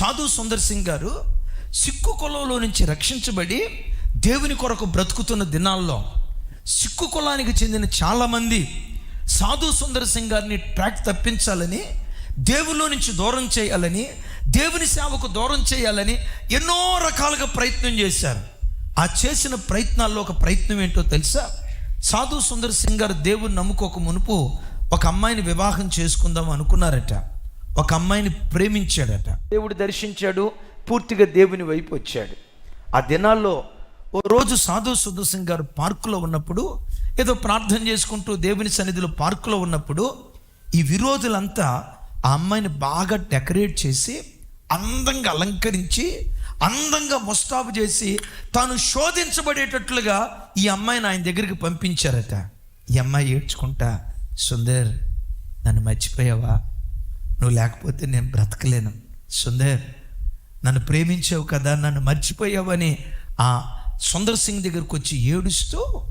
సాధు సుందర్ సింగ్ గారు సిక్కు కులంలో నుంచి రక్షించబడి దేవుని కొరకు బ్రతుకుతున్న దినాల్లో సిక్కు కులానికి చెందిన చాలామంది సాధు సుందర్ సింగ్ గారిని ట్రాక్ తప్పించాలని దేవుల్లో నుంచి దూరం చేయాలని దేవుని సేవకు దూరం చేయాలని ఎన్నో రకాలుగా ప్రయత్నం చేశారు. ఆ చేసిన ప్రయత్నాల్లో ఒక ప్రయత్నం ఏంటో తెలుసా? సాధు సుందర్ సింగ్ గారు దేవుని నమ్ముకోక మునుపు ఒక అమ్మాయిని వివాహం చేసుకుందాం అనుకున్నారట. ఒక అమ్మాయిని ప్రేమించాడట. దేవుడు దర్శించాడు పూర్తిగా దేవుని వైపు వచ్చాడు. ఆ దినాల్లో ఓ రోజు సాధు సుదర్శన్ గారు పార్కులో ఉన్నప్పుడు ఏదో ప్రార్థన చేసుకుంటూ దేవుని సన్నిధిలో పార్కులో ఉన్నప్పుడు ఈ విరోధులంతా ఆ అమ్మాయిని బాగా డెకరేట్ చేసి అందంగా అలంకరించి అందంగా ముస్తాబు చేసి తాను శోధించబడేటట్లుగా ఈ అమ్మాయిని ఆయన దగ్గరికి పంపించారట. ఈ అమ్మాయి ఏడ్చుకుంటా సుందర్ నన్ను మర్చిపోయావా? నువ్వు లేకపోతే నేను బ్రతకలేను. సుందర్ నన్ను ప్రేమించావు కదా నన్ను మర్చిపోయావని ఆ సుందర్ సింగ్ దగ్గరకు వచ్చి ఏడుస్తూ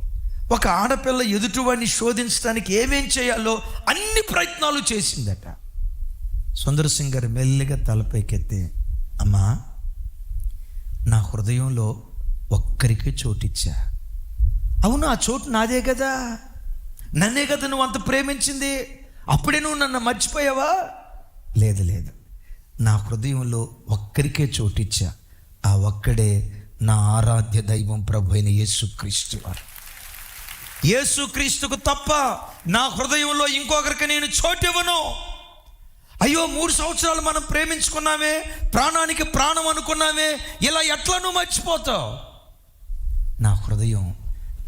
ఒక ఆడపిల్ల ఎదుటివాడిని శోధించడానికి ఏమేం చేయాలో అన్ని ప్రయత్నాలు చేసిందట. సుందర్ సింగ్ గారు మెల్లిగా తలపైకెత్తి అమ్మా నా హృదయంలో ఒక్కరికి చోటిచ్చా? అవును ఆ చోటు నాదే కదా. నన్నే కదా నువ్వు అంత ప్రేమించింది. అప్పుడే నువ్వు నన్ను మర్చిపోయావా? లేదు లేదు. నా హృదయంలో ఒక్కరికే చోటిచ్చా. ఆ ఒక్కడే నా ఆరాధ్య దైవం ప్రభు అయిన యేసుక్రీస్తు వారు. యేసుక్రీస్తుకు తప్ప నా హృదయంలో ఇంకొకరికి నేను చోటివ్వను అయ్యో మూడు సంవత్సరాలు మనం ప్రేమించుకున్నామే ప్రాణానికి ప్రాణం అనుకున్నామే ఇలా ఎట్లను మర్చిపోతావు? నా హృదయం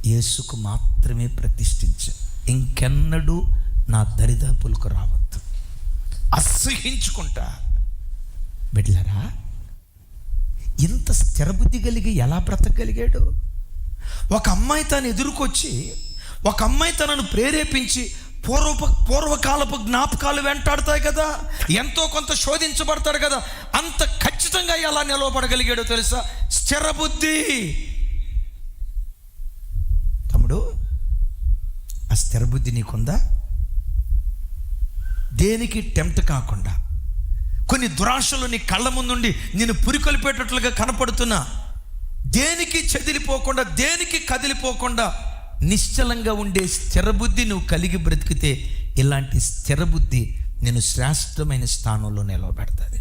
యేసుకు మాత్రమే ప్రతిష్ఠించ. ఇంకెన్నడూ నా దరిదాపులకు రావద్దు. అసహించుకుంటా బిడ్లరా ఇంత స్థిరబుద్ధి కలిగి ఎలా బ్రతకగలిగాడు? ఒక అమ్మాయి తను ఎదురుకొచ్చి ఒక అమ్మాయి తనను ప్రేరేపించి పూర్వపు పూర్వకాలపు జ్ఞాపకాలు వెంటాడతాయి కదా? ఎంతో కొంత శోధించబడతాడు కదా? అంత ఖచ్చితంగా ఎలా నిలవబడగలిగాడో తెలుసా? స్థిరబుద్ధి. తమ్ముడు ఆ స్థిరబుద్ధి నీకుందా? దేనికి టెంప్ట్ కాకుండా కొన్ని దురాశలు నీ కళ్ళ ముందుండి నేను పురికొల్పేటట్లుగా కనపడుతున్నా దేనికి చెదిరిపోకుండా దేనికి కదిలిపోకుండా నిశ్చలంగా ఉండే స్థిరబుద్ధి నువ్వు కలిగి బ్రతికితే ఇలాంటి స్థిరబుద్ధి నేను శ్రేష్టమైన స్థానంలో నిలవబెడతాది.